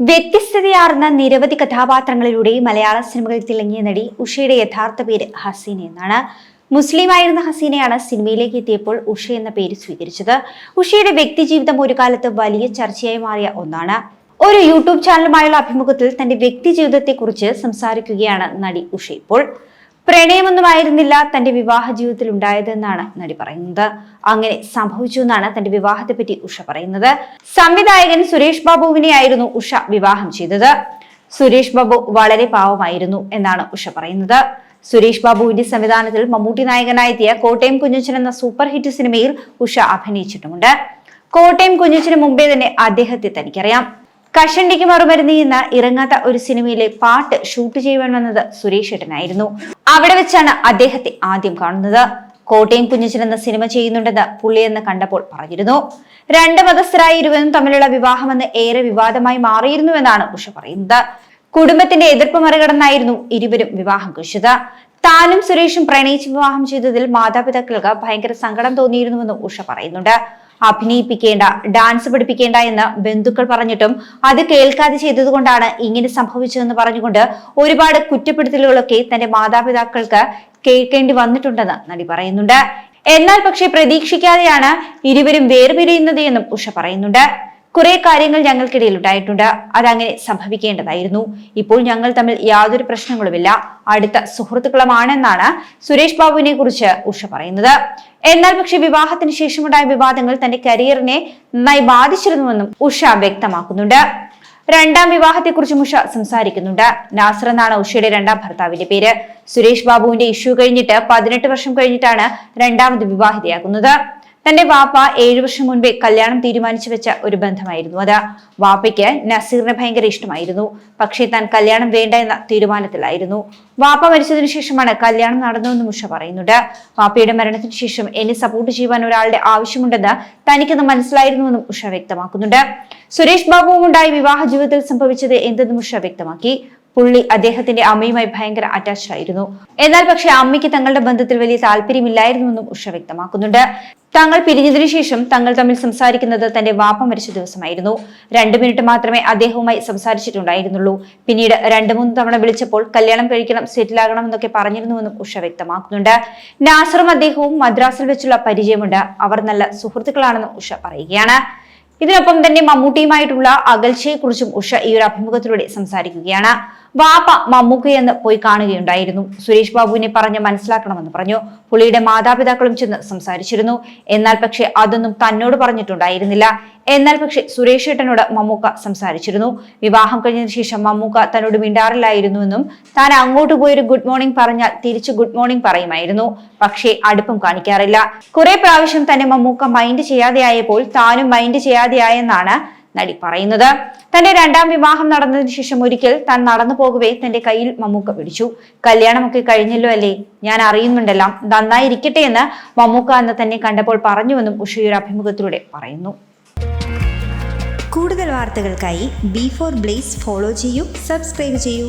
വ്യത്യസ്തതയാർന്ന നിരവധി കഥാപാത്രങ്ങളിലൂടെ മലയാള സിനിമകളിൽ തിളങ്ങിയ നടി ഉഷയുടെ യഥാർത്ഥ പേര് ഹസീന എന്നാണ്. മുസ്ലിമായിരുന്ന ഹസീനയാണ് സിനിമയിലേക്ക് എത്തിയപ്പോൾ ഉഷ എന്ന പേര് സ്വീകരിച്ചത്. ഉഷയുടെ വ്യക്തിജീവിതം ഒരു കാലത്ത് വലിയ ചർച്ചയായി മാറിയ ഒന്നാണ്. ഒരു യൂട്യൂബ് ചാനലുമായുള്ള അഭിമുഖത്തിൽ തന്റെ വ്യക്തിജീവിതത്തെക്കുറിച്ച് സംസാരിക്കുകയാണ് നടി ഉഷ ഇപ്പോൾ. പ്രണയമൊന്നുമായിരുന്നില്ല തന്റെ വിവാഹ ജീവിതത്തിൽ ഉണ്ടായതെന്നാണ് നടി പറയുന്നത്. അങ്ങനെ സംഭവിച്ചു എന്നാണ് തന്റെ വിവാഹത്തെ പറ്റി ഉഷ പറയുന്നത്. സംവിധായകൻ സുരേഷ് ബാബുവിനെയായിരുന്നു ഉഷ വിവാഹം ചെയ്തത്. സുരേഷ് ബാബു വളരെ പാവമായിരുന്നു എന്നാണ് ഉഷ പറയുന്നത്. സുരേഷ് ബാബുവിന്റെ സംവിധാനത്തിൽ മമ്മൂട്ടി നായകനായെത്തിയ കോട്ടയം കുഞ്ഞച്ചൻ എന്ന സൂപ്പർ ഹിറ്റ് സിനിമയിൽ ഉഷ അഭിനയിച്ചിട്ടുമുണ്ട്. കോട്ടയം കുഞ്ഞച്ചന് മുമ്പേ തന്നെ അദ്ദേഹത്തെ തനിക്കറിയാം. കഷണ്ടിക്ക് മറുമരുന്ന് എന്ന ഇറങ്ങാത്ത ഒരു സിനിമയിലെ പാട്ട് ഷൂട്ട് ചെയ്യുവാൻ വന്നത് സുരേഷ് ഏട്ടനായിരുന്നു. അവിടെ വെച്ചാണ് അദ്ദേഹത്തെ ആദ്യം കാണുന്നത്. കോട്ടയം കുഞ്ഞച്ചൻ എന്ന സിനിമ ചെയ്യുന്നുണ്ടെന്ന് പുള്ളിയെന്ന് കണ്ടപ്പോൾ പറഞ്ഞിരുന്നു. രണ്ട് മതസ്ഥരായ ഇരുവരും തമ്മിലുള്ള വിവാഹമെന്ന് ഏറെ വിവാദമായി മാറിയിരുന്നുവെന്നാണ് ഉഷ പറയുന്നത്. കുടുംബത്തിന്റെ എതിർപ്പ് മറികടന്നായിരുന്നു ഇരുവരും വിവാഹം കഴിച്ചത്. താനും സുരേഷും പ്രണയിച്ച് വിവാഹം ചെയ്തതിൽ മാതാപിതാക്കൾക്ക് ഭയങ്കര സങ്കടം തോന്നിയിരുന്നുവെന്നും ഉഷ പറയുന്നുണ്ട്. അഭിനയിപ്പിക്കേണ്ട ഡാൻസ് പഠിപ്പിക്കേണ്ട എന്ന് ബന്ധുക്കൾ പറഞ്ഞിട്ടും അത് കേൾക്കാതെ ചെയ്തതുകൊണ്ടാണ് ഇങ്ങനെ സംഭവിച്ചതെന്ന് പറഞ്ഞുകൊണ്ട് ഒരുപാട് കുറ്റപ്പെടുത്തലുകളൊക്കെ തന്റെ മാതാപിതാക്കൾക്ക് കേൾക്കേണ്ടി വന്നിട്ടുണ്ടെന്ന് നടി പറയുന്നുണ്ട്. എന്നാൽ പക്ഷേ പ്രതീക്ഷിക്കാതെയാണ് ഇരുവരും വേർപിരിയുന്നത് എന്നും ഉഷ പറയുന്നുണ്ട്. കുറെ കാര്യങ്ങൾ ഞങ്ങൾക്കിടയിൽ ഉണ്ടായിട്ടുണ്ട്. അതങ്ങനെ സംഭവിക്കേണ്ടതായിരുന്നു. ഇപ്പോൾ ഞങ്ങൾ തമ്മിൽ യാതൊരു പ്രശ്നങ്ങളുമില്ല. അടുത്ത സുഹൃത്തുക്കളുമാണെന്നാണ് സുരേഷ് ബാബുവിനെ കുറിച്ച് ഉഷ പറയുന്നത്. എന്നാൽ പക്ഷെ വിവാഹത്തിന് ശേഷമുണ്ടായ വിവാദങ്ങൾ തന്റെ കരിയറിനെ നന്നായി ബാധിച്ചിരുന്നുവെന്നും ഉഷ വ്യക്തമാക്കുന്നുണ്ട്. രണ്ടാം വിവാഹത്തെക്കുറിച്ചും ഉഷ സംസാരിക്കുന്നുണ്ട്. നാസർ എന്നാണ് ഉഷയുടെ രണ്ടാം ഭർത്താവിന്റെ പേര്. സുരേഷ് ബാബുവിന്റെ ഇഷ്യൂ കഴിഞ്ഞിട്ട് പതിനെട്ട് വർഷം കഴിഞ്ഞിട്ടാണ് രണ്ടാമത് വിവാഹിതയാകുന്നത്. തന്റെ വാപ്പ ഏഴു വർഷം മുൻപേ കല്യാണം തീരുമാനിച്ചു വെച്ച ഒരു ബന്ധമായിരുന്നു. അത് വാപ്പയ്ക്ക് നസീറിനെ ഭയങ്കര ഇഷ്ടമായിരുന്നു. പക്ഷേ താൻ കല്യാണം വേണ്ട എന്ന തീരുമാനത്തിലായിരുന്നു. വാപ്പ മരിച്ചതിനു ശേഷമാണ് കല്യാണം നടന്നതെന്ന് ഉഷ പറയുന്നുണ്ട്. വാപ്പയുടെ മരണത്തിന് ശേഷം എന്നെ സപ്പോർട്ട് ചെയ്യുവാൻ ഒരാളുടെ ആവശ്യമുണ്ടെന്ന് തനിക്കെന്ന് മനസ്സിലായിരുന്നുവെന്നും ഉഷ വ്യക്തമാക്കുന്നുണ്ട്. സുരേഷ് ബാബുവും ഉണ്ടായ വിവാഹ ജീവിതത്തിൽ സംഭവിച്ചത് എന്തെന്നും ഉഷ വ്യക്തമാക്കി. പുള്ളി അദ്ദേഹത്തിന്റെ അമ്മയുമായി ഭയങ്കര അറ്റാച്ച്ഡ് ആയിരുന്നു. എന്നാൽ പക്ഷെ അമ്മയ്ക്ക് തങ്ങളുടെ ബന്ധത്തിൽ വലിയ താല്പര്യമില്ലായിരുന്നുവെന്നും ഉഷ വ്യക്തമാക്കുന്നുണ്ട്. തങ്ങൾ പിരിഞ്ഞതിനു ശേഷം തങ്ങൾ തമ്മിൽ സംസാരിക്കുന്നത് തന്റെ വാപ്പ മരിച്ച ദിവസമായിരുന്നു. രണ്ടു മിനിറ്റ് മാത്രമേ അദ്ദേഹവുമായി സംസാരിച്ചിട്ടുണ്ടായിരുന്നുള്ളൂ. പിന്നീട് രണ്ടു മൂന്ന് തവണ വിളിച്ചപ്പോൾ കല്യാണം കഴിക്കണം സെറ്റിലാകണം എന്നൊക്കെ പറഞ്ഞിരുന്നുവെന്നും ഉഷ വ്യക്തമാക്കുന്നുണ്ട്. നാസറും അദ്ദേഹവും മദ്രാസിൽ വെച്ചുള്ള പരിചയമുണ്ട്. അവർ നല്ല സുഹൃത്തുക്കളാണെന്നും ഉഷ പറയുകയാണ്. ഇതിനൊപ്പം തന്നെ മമ്മൂട്ടിയുമായിട്ടുള്ള അകൽച്ചയെക്കുറിച്ചും ഉഷ ഈ ഒരു അഭിമുഖത്തിലൂടെ സംസാരിക്കുകയാണ്. വാപ്പ മമ്മൂക്കയെന്ന് പോയി കാണുകയുണ്ടായിരുന്നു. സുരേഷ് ബാബുവിനെ പറഞ്ഞ് മനസ്സിലാക്കണമെന്ന് പറഞ്ഞു. പുള്ളിയുടെ മാതാപിതാക്കളും ചെന്ന് സംസാരിച്ചിരുന്നു. എന്നാൽ പക്ഷേ അതൊന്നും തന്നോട് പറഞ്ഞിട്ടുണ്ടായിരുന്നില്ല. എന്നാൽ പക്ഷേ സുരേഷ് ഏട്ടനോട് മമ്മൂക്ക സംസാരിച്ചിരുന്നു. വിവാഹം കഴിഞ്ഞതിന് ശേഷം മമ്മൂക്ക തന്നോട് മിണ്ടാറില്ലായിരുന്നുവെന്നും താൻ അങ്ങോട്ട് പോയി ഒരു ഗുഡ് മോർണിംഗ് പറഞ്ഞാൽ തിരിച്ച് ഗുഡ് മോർണിംഗ് പറയുമായിരുന്നു. പക്ഷേ അടുപ്പം കാണിക്കാറില്ല. കുറെ പ്രാവശ്യം തന്നെ മമ്മൂക്ക മൈൻഡ് ചെയ്യാതെയായപ്പോൾ താനും മൈൻഡ് ചെയ്യാതെയായെന്നാണ് നടി പറയുന്നത്. തന്റെ രണ്ടാം വിവാഹം നടന്നതിന് ശേഷം ഒരിക്കൽ താൻ നടന്നു പോകവേ തന്റെ കയ്യിൽ മമ്മൂക്ക പിടിച്ചു. കല്യാണമൊക്കെ കഴിഞ്ഞല്ലോ അല്ലേ? ഞാൻ അറിയുന്നുണ്ടെല്ലാം. നന്നായിരിക്കട്ടെ എന്ന് മമ്മൂക്ക അന്ന് തന്നെ കണ്ടപ്പോൾ പറഞ്ഞുവെന്നും ഉഷയുടെ അഭിമുഖത്തിലൂടെ പറയുന്നു. കൂടുതൽ വാർത്തകൾക്കായി ബി ഫോർ ബ്ലേസ് ഫോളോ ചെയ്യൂ സബ്സ്ക്രൈബ് ചെയ്യൂ.